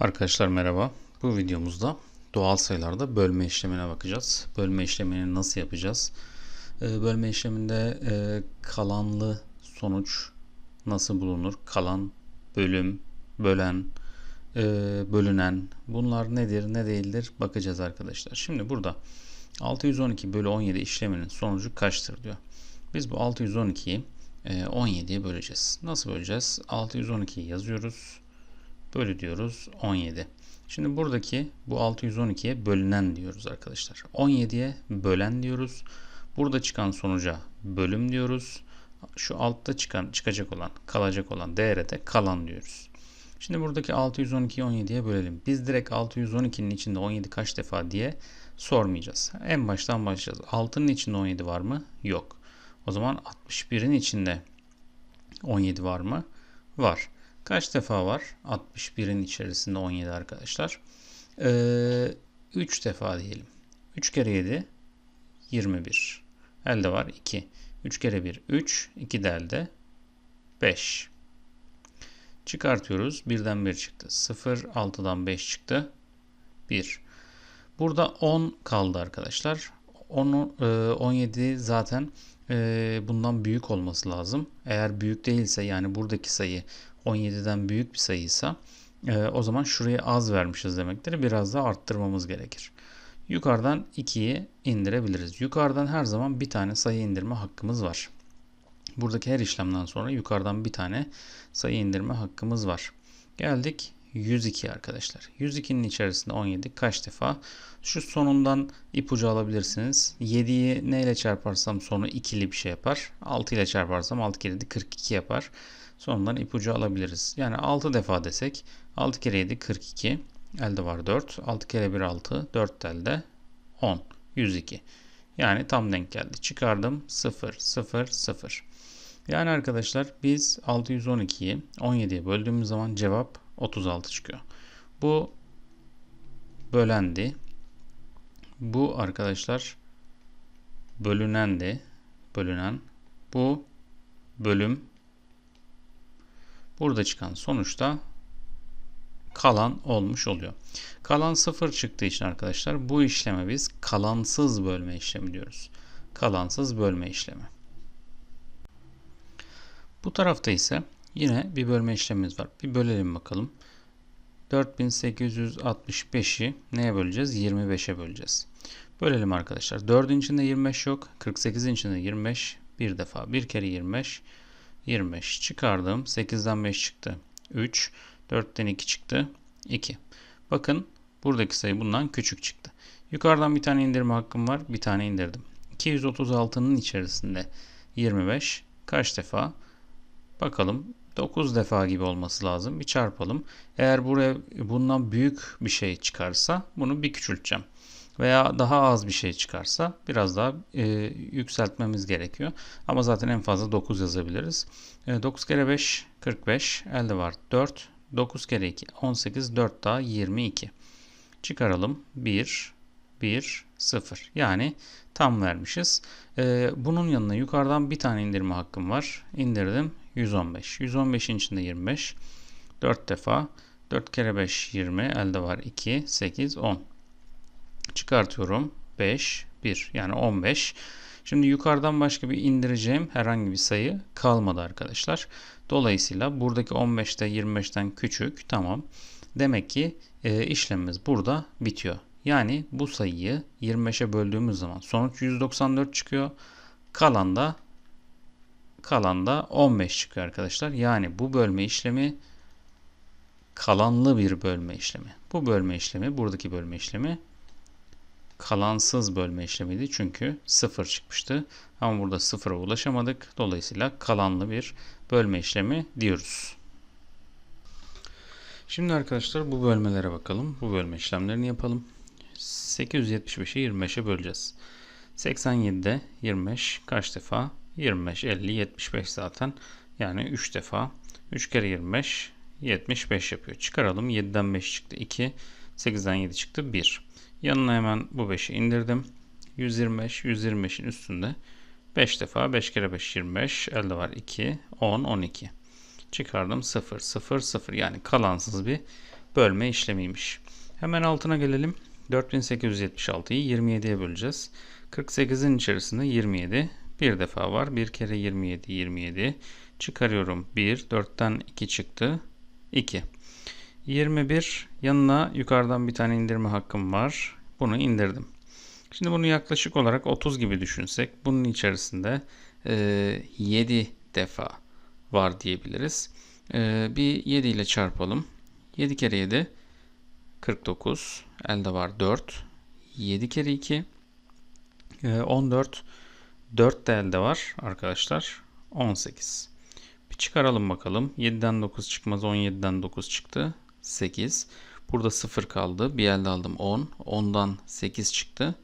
Arkadaşlar merhaba. Bu videomuzda doğal sayılarda bölme işlemine bakacağız. Bölme işlemini nasıl yapacağız? Ee, Bölme işleminde e, kalanlı sonuç nasıl bulunur? Kalan, bölüm, bölen, e, bölünen bunlar nedir ne değildir bakacağız arkadaşlar. Şimdi burada 612 bölü 17 işleminin sonucu kaçtır diyor. Biz bu 612'yi e, 17'ye böleceğiz. Nasıl böleceğiz? 612'yi yazıyoruz bölü diyoruz 17. Şimdi buradaki bu 612'ye bölünen diyoruz arkadaşlar. 17'ye bölen diyoruz. Burada çıkan sonuca bölüm diyoruz. Şu altta çıkan çıkacak olan kalacak olan değere de kalan diyoruz. Şimdi buradaki 612'yi 17'ye bölelim. Biz direkt 612'nin içinde 17 kaç defa diye sormayacağız. En baştan başlayacağız. 6'nın içinde 17 var mı? Yok. O zaman 61'in içinde 17 var mı? Var. Kaç defa var? 61'in içerisinde 17 arkadaşlar. Ee, 3 defa diyelim. 3 kere 7 21. Elde var 2. 3 kere 1 3. 2 de elde 5. Çıkartıyoruz. 1'den 1 çıktı. 0. 6'dan 5 çıktı. 1. Burada 10 kaldı arkadaşlar. 10, 17 zaten e, bundan büyük olması lazım. Eğer büyük değilse yani buradaki sayı 17'den büyük bir sayıysa e, o zaman şuraya az vermişiz demektir. Biraz daha arttırmamız gerekir. Yukarıdan 2'yi indirebiliriz. Yukarıdan her zaman bir tane sayı indirme hakkımız var. Buradaki her işlemden sonra yukarıdan bir tane sayı indirme hakkımız var. Geldik 102 arkadaşlar. 102'nin içerisinde 17 kaç defa? Şu sonundan ipucu alabilirsiniz. 7'yi neyle çarparsam sonu ikili bir şey yapar. 6 ile çarparsam 6 kere de 42 yapar. Sonundan ipucu alabiliriz. Yani 6 defa desek 6 kere 7 42. Elde var 4. 6 kere 1 6. 4 elde 10. 102. Yani tam denk geldi. Çıkardım 0 0 0. Yani arkadaşlar biz 612'yi 17'ye böldüğümüz zaman cevap 36 çıkıyor. Bu bölendi. Bu arkadaşlar bölünendi. Bölünen. Bu bölüm. Burada çıkan sonuçta kalan olmuş oluyor. Kalan 0 çıktığı için arkadaşlar bu işleme biz kalansız bölme işlemi diyoruz. Kalansız bölme işlemi. Bu tarafta ise yine bir bölme işlemimiz var. Bir bölelim bakalım. 4865'i neye böleceğiz? 25'e böleceğiz. Bölelim arkadaşlar. 4'ün içinde 25 yok. 48'in içinde 25. Bir defa. Bir kere 25. 25 çıkardım. 8'den 5 çıktı. 3. 4'ten 2 çıktı. 2. Bakın buradaki sayı bundan küçük çıktı. Yukarıdan bir tane indirme hakkım var. Bir tane indirdim. 236'nın içerisinde 25 kaç defa? Bakalım 9 defa gibi olması lazım. Bir çarpalım. Eğer buraya bundan büyük bir şey çıkarsa bunu bir küçülteceğim. Veya daha az bir şey çıkarsa biraz daha e, yükseltmemiz gerekiyor. Ama zaten en fazla 9 yazabiliriz. E, 9 kere 5 45 elde var 4. 9 kere 2 18 4 daha 22. Çıkaralım 1 1 0 yani tam vermişiz. E, bunun yanına yukarıdan bir tane indirme hakkım var. İndirdim 115. 115'in içinde 25. 4 defa. 4 kere 5 20. Elde var 2, 8, 10. Çıkartıyorum. 5, 1. Yani 15. Şimdi yukarıdan başka bir indireceğim herhangi bir sayı kalmadı arkadaşlar. Dolayısıyla buradaki 15 de 25'ten küçük. Tamam. Demek ki e, işlemimiz burada bitiyor. Yani bu sayıyı 25'e böldüğümüz zaman sonuç 194 çıkıyor. Kalan da kalan da 15 çıkıyor arkadaşlar. Yani bu bölme işlemi kalanlı bir bölme işlemi. Bu bölme işlemi, buradaki bölme işlemi kalansız bölme işlemiydi. Çünkü 0 çıkmıştı. Ama burada 0'a ulaşamadık. Dolayısıyla kalanlı bir bölme işlemi diyoruz. Şimdi arkadaşlar bu bölmelere bakalım. Bu bölme işlemlerini yapalım. 875'i 25'e böleceğiz. 87'de 25 kaç defa? 25, 50, 75 zaten. Yani 3 defa. 3 kere 25, 75 yapıyor. Çıkaralım. 7'den 5 çıktı 2. 8'den 7 çıktı 1. Yanına hemen bu 5'i indirdim. 125, 125'in üstünde 5 defa. 5 kere 5, 25. Elde var 2, 10, 12. Çıkardım 0, 0, 0. Yani kalansız bir bölme işlemiymiş. Hemen altına gelelim. 4876'yı 27'ye böleceğiz. 48'in içerisinde 27 bir defa var. Bir kere 27 27. Çıkarıyorum 1. 4'ten 2 çıktı. 2. 21 yanına yukarıdan bir tane indirme hakkım var. Bunu indirdim. Şimdi bunu yaklaşık olarak 30 gibi düşünsek bunun içerisinde e, 7 defa var diyebiliriz. E, bir 7 ile çarpalım. 7 kere 7 49. Elde var 4. 7 kere 2 e, 14. 4 de elde var arkadaşlar. 18. Bir çıkaralım bakalım. 7'den 9 çıkmaz. 17'den 9 çıktı. 8. Burada 0 kaldı. Bir elde aldım 10. 10'dan 8 çıktı.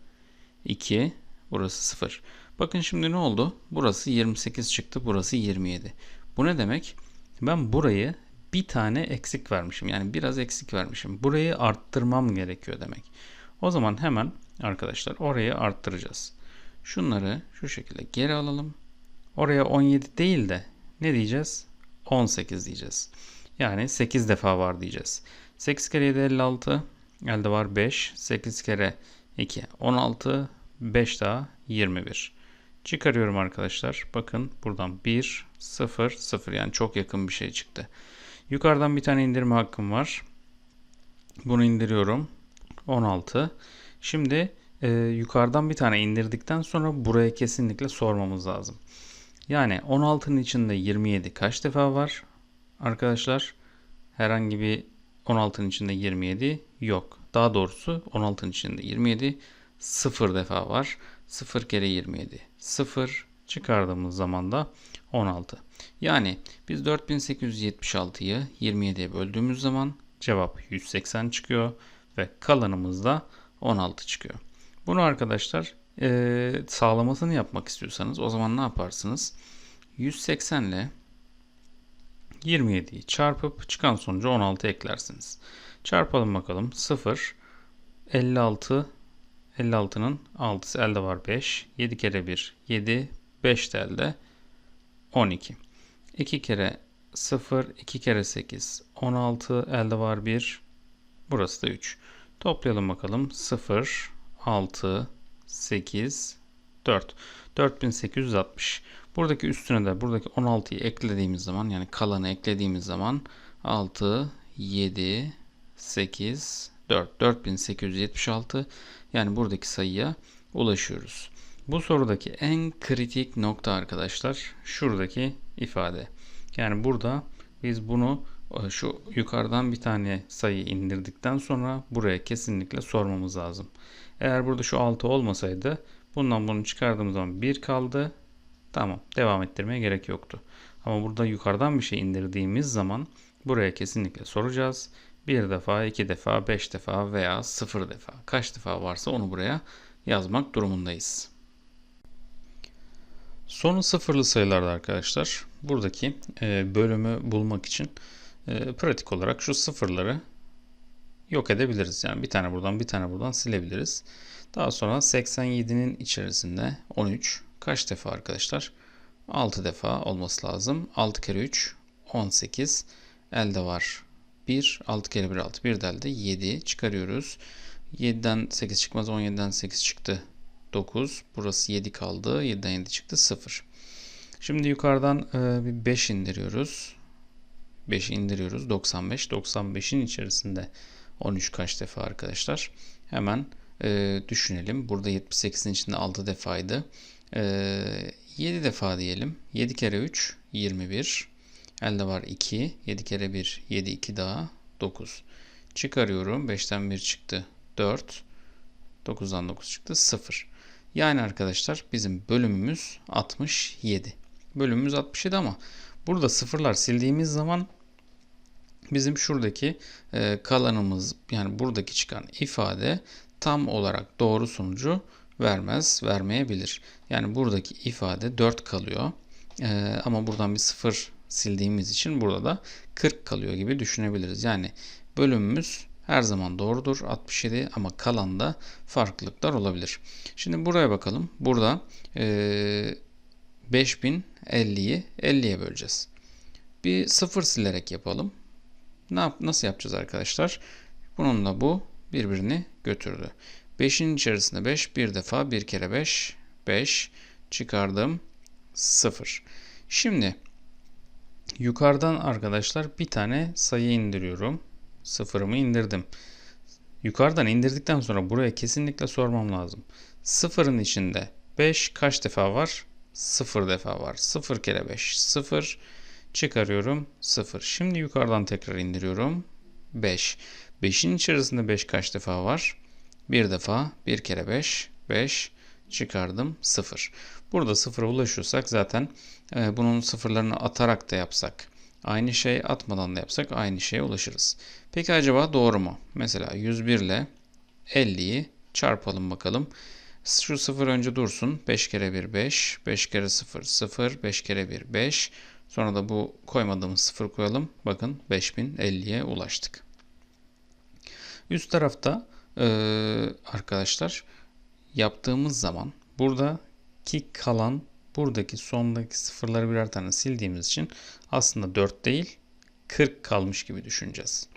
2. Burası 0. Bakın şimdi ne oldu? Burası 28 çıktı. Burası 27. Bu ne demek? Ben burayı bir tane eksik vermişim. Yani biraz eksik vermişim. Burayı arttırmam gerekiyor demek. O zaman hemen arkadaşlar orayı arttıracağız. Şunları şu şekilde geri alalım. Oraya 17 değil de ne diyeceğiz? 18 diyeceğiz. Yani 8 defa var diyeceğiz. 8 kere 7 56. Elde var 5. 8 kere 2 16. 5 daha 21. Çıkarıyorum arkadaşlar. Bakın buradan 1 0 0 yani çok yakın bir şey çıktı. Yukarıdan bir tane indirme hakkım var. Bunu indiriyorum. 16. Şimdi e, yukarıdan bir tane indirdikten sonra buraya kesinlikle sormamız lazım. Yani 16'nın içinde 27 kaç defa var? Arkadaşlar herhangi bir 16'nın içinde 27 yok. Daha doğrusu 16'nın içinde 27 0 defa var. 0 kere 27 0 çıkardığımız zaman da 16. Yani biz 4876'yı 27'ye böldüğümüz zaman cevap 180 çıkıyor ve kalanımız da 16 çıkıyor. Bunu arkadaşlar e, sağlamasını yapmak istiyorsanız o zaman ne yaparsınız? 180 ile 27'yi çarpıp çıkan sonucu 16 eklersiniz. Çarpalım bakalım. 0 56 56'nın 6'sı elde var 5. 7 kere 1 7 5 de elde 12. 2 kere 0 2 kere 8 16 elde var 1. Burası da 3. Toplayalım bakalım. 0 6 8 4 4860. Buradaki üstüne de buradaki 16'yı eklediğimiz zaman yani kalanı eklediğimiz zaman 6 7 8 4 4876 yani buradaki sayıya ulaşıyoruz. Bu sorudaki en kritik nokta arkadaşlar şuradaki ifade. Yani burada biz bunu e, şu yukarıdan bir tane sayı indirdikten sonra buraya kesinlikle sormamız lazım. Eğer burada şu 6 olmasaydı bundan bunu çıkardığımız zaman 1 kaldı. Tamam devam ettirmeye gerek yoktu. Ama burada yukarıdan bir şey indirdiğimiz zaman buraya kesinlikle soracağız. Bir defa, iki defa, beş defa veya sıfır defa. Kaç defa varsa onu buraya yazmak durumundayız. Sonu sıfırlı sayılarda arkadaşlar buradaki e, bölümü bulmak için e, pratik olarak şu sıfırları yok edebiliriz. Yani bir tane buradan bir tane buradan silebiliriz. Daha sonra 87'nin içerisinde 13 kaç defa arkadaşlar? 6 defa olması lazım. 6 kere 3 18 elde var 1 6 kere 1 6 1 de elde 7 çıkarıyoruz. 7'den 8 çıkmaz 17'den 8 çıktı 9 burası 7 kaldı 7'den 7 çıktı 0. Şimdi yukarıdan e, bir 5 indiriyoruz. 5 indiriyoruz 95 95'in içerisinde 13 kaç defa arkadaşlar? Hemen e, düşünelim. Burada 78'in içinde 6 defaydı. E, 7 defa diyelim. 7 kere 3 21. Elde var 2. 7 kere 1 7 2 daha 9. Çıkarıyorum. 5'ten 1 çıktı 4. 9'dan 9 çıktı 0. Yani arkadaşlar bizim bölümümüz 67. Bölümümüz 67 ama burada sıfırlar sildiğimiz zaman bizim şuradaki e, kalanımız yani buradaki çıkan ifade tam olarak doğru sonucu vermez, vermeyebilir. Yani buradaki ifade 4 kalıyor. Ee, ama buradan bir 0 sildiğimiz için burada da 40 kalıyor gibi düşünebiliriz. Yani bölümümüz her zaman doğrudur 67 ama kalanda farklılıklar olabilir. Şimdi buraya bakalım. Burada e, 5050'yi 50'ye böleceğiz. Bir 0 silerek yapalım. ne yap nasıl yapacağız arkadaşlar? Bununla bu birbirini götürdü. 5'in içerisinde 5 bir defa 1 kere 5 5 çıkardım 0. Şimdi yukarıdan arkadaşlar bir tane sayı indiriyorum. Sıfırımı indirdim. Yukarıdan indirdikten sonra buraya kesinlikle sormam lazım. Sıfırın içinde 5 kaç defa var? 0 defa var. 0 kere 5 0 çıkarıyorum 0. Şimdi yukarıdan tekrar indiriyorum. 5. 5'in içerisinde 5 kaç defa var? Bir defa 1 kere 5 5 çıkardım 0. Burada 0'a ulaşıyorsak zaten e, bunun sıfırlarını atarak da yapsak aynı şey atmadan da yapsak aynı şeye ulaşırız. Peki acaba doğru mu? Mesela 101 ile 50'yi çarpalım bakalım. Şu 0 önce dursun. 5 kere 1 5. 5 kere 0 0. 5 kere 1 5. Sonra da bu koymadığımız 0 koyalım. Bakın 5050'ye ulaştık. Üst tarafta ee, arkadaşlar yaptığımız zaman buradaki kalan buradaki sondaki sıfırları birer tane sildiğimiz için aslında 4 değil 40 kalmış gibi düşüneceğiz.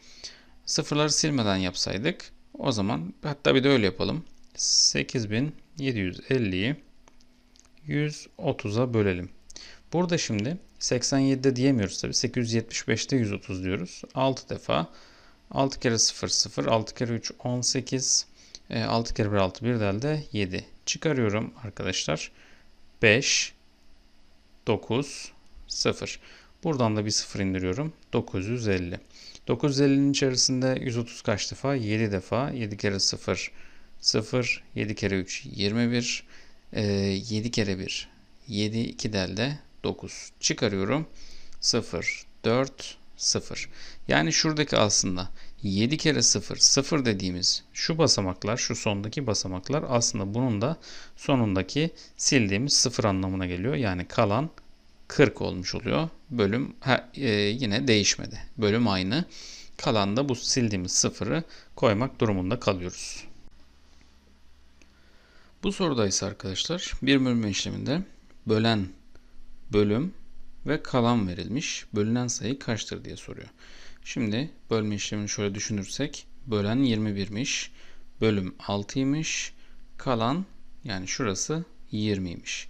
Sıfırları silmeden yapsaydık o zaman hatta bir de öyle yapalım. 8750'yi 130'a bölelim. Burada şimdi 87'de diyemiyoruz tabi. 875'te 130 diyoruz. 6 defa 6 kere 0 0 6 kere 3 18 6 kere 1 6 bir de 7 çıkarıyorum arkadaşlar. 5 9 0 buradan da bir 0 indiriyorum. 950 950'nin içerisinde 130 kaç defa? 7 defa. 7 kere 0 0 7 kere 3 21 7 kere 1 7 2 delde 9 çıkarıyorum. 0 4 0. Yani şuradaki aslında 7 kere 0 0 dediğimiz şu basamaklar şu sondaki basamaklar aslında bunun da sonundaki sildiğimiz 0 anlamına geliyor. Yani kalan 40 olmuş oluyor. Bölüm ha, e, yine değişmedi. Bölüm aynı. Kalan da bu sildiğimiz sıfırı koymak durumunda kalıyoruz. Bu soruda ise arkadaşlar bir bölme işleminde bölen bölüm ve kalan verilmiş. Bölünen sayı kaçtır diye soruyor. Şimdi bölme işlemini şöyle düşünürsek bölen 21'miş. Bölüm 6'ymış. Kalan yani şurası 20'ymiş.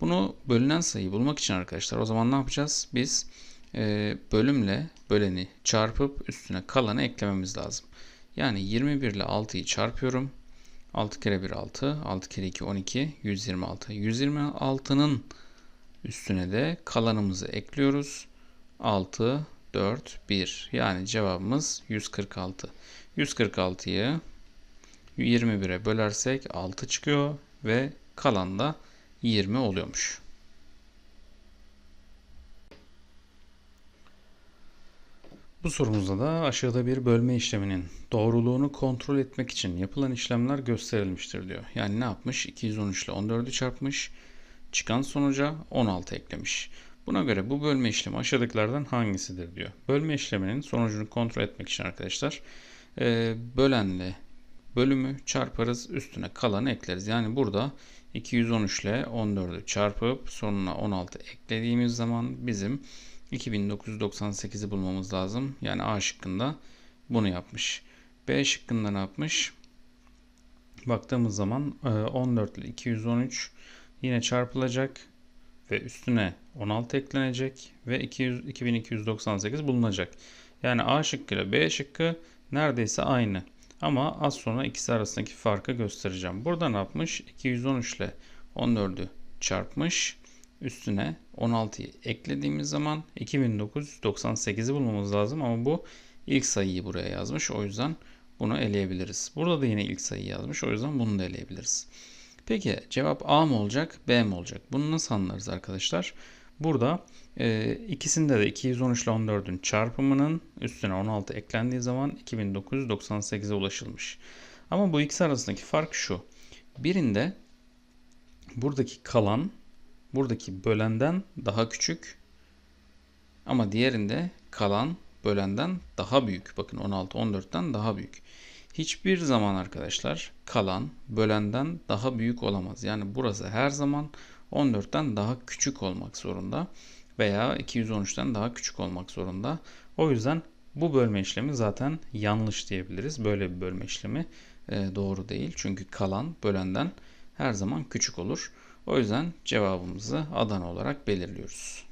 Bunu bölünen sayıyı bulmak için arkadaşlar o zaman ne yapacağız? Biz e, bölümle böleni çarpıp üstüne kalanı eklememiz lazım. Yani 21 ile 6'yı çarpıyorum. 6 kere 1 6, 6 kere 2 12, 126. 126'nın üstüne de kalanımızı ekliyoruz. 6, 4, 1. Yani cevabımız 146. 146'yı 21'e bölersek 6 çıkıyor ve kalan da 20 oluyormuş. Bu sorumuzda da aşağıda bir bölme işleminin doğruluğunu kontrol etmek için yapılan işlemler gösterilmiştir diyor. Yani ne yapmış? 213 ile 14'ü çarpmış. Çıkan sonuca 16 eklemiş. Buna göre bu bölme işlemi aşağıdakilerden hangisidir diyor. Bölme işleminin sonucunu kontrol etmek için arkadaşlar e, bölenle bölümü çarparız üstüne kalanı ekleriz. Yani burada 213 ile 14'ü çarpıp sonuna 16 eklediğimiz zaman bizim 2998'i bulmamız lazım. Yani A şıkkında bunu yapmış. B şıkkında ne yapmış? Baktığımız zaman 14 e, ile 213 yine çarpılacak ve üstüne 16 eklenecek ve 200, 2298 bulunacak. Yani A şıkkı ile B şıkkı neredeyse aynı. Ama az sonra ikisi arasındaki farkı göstereceğim. Burada ne yapmış? 213 ile 14'ü çarpmış. Üstüne 16'yı eklediğimiz zaman 2998'i bulmamız lazım. Ama bu ilk sayıyı buraya yazmış. O yüzden bunu eleyebiliriz. Burada da yine ilk sayıyı yazmış. O yüzden bunu da eleyebiliriz. Peki cevap A mı olacak B mi olacak? Bunu nasıl anlarız arkadaşlar? Burada e, ikisinde de 213 ile 14'ün çarpımının üstüne 16 eklendiği zaman 2998'e ulaşılmış. Ama bu ikisi arasındaki fark şu. Birinde buradaki kalan buradaki bölenden daha küçük ama diğerinde kalan bölenden daha büyük. Bakın 16 14'ten daha büyük. Hiçbir zaman arkadaşlar kalan bölenden daha büyük olamaz. Yani burası her zaman 14'ten daha küçük olmak zorunda veya 213'ten daha küçük olmak zorunda. O yüzden Bu bölme işlemi zaten yanlış diyebiliriz. Böyle bir bölme işlemi e, doğru değil. Çünkü kalan bölenden her zaman küçük olur. O yüzden cevabımızı Adana olarak belirliyoruz.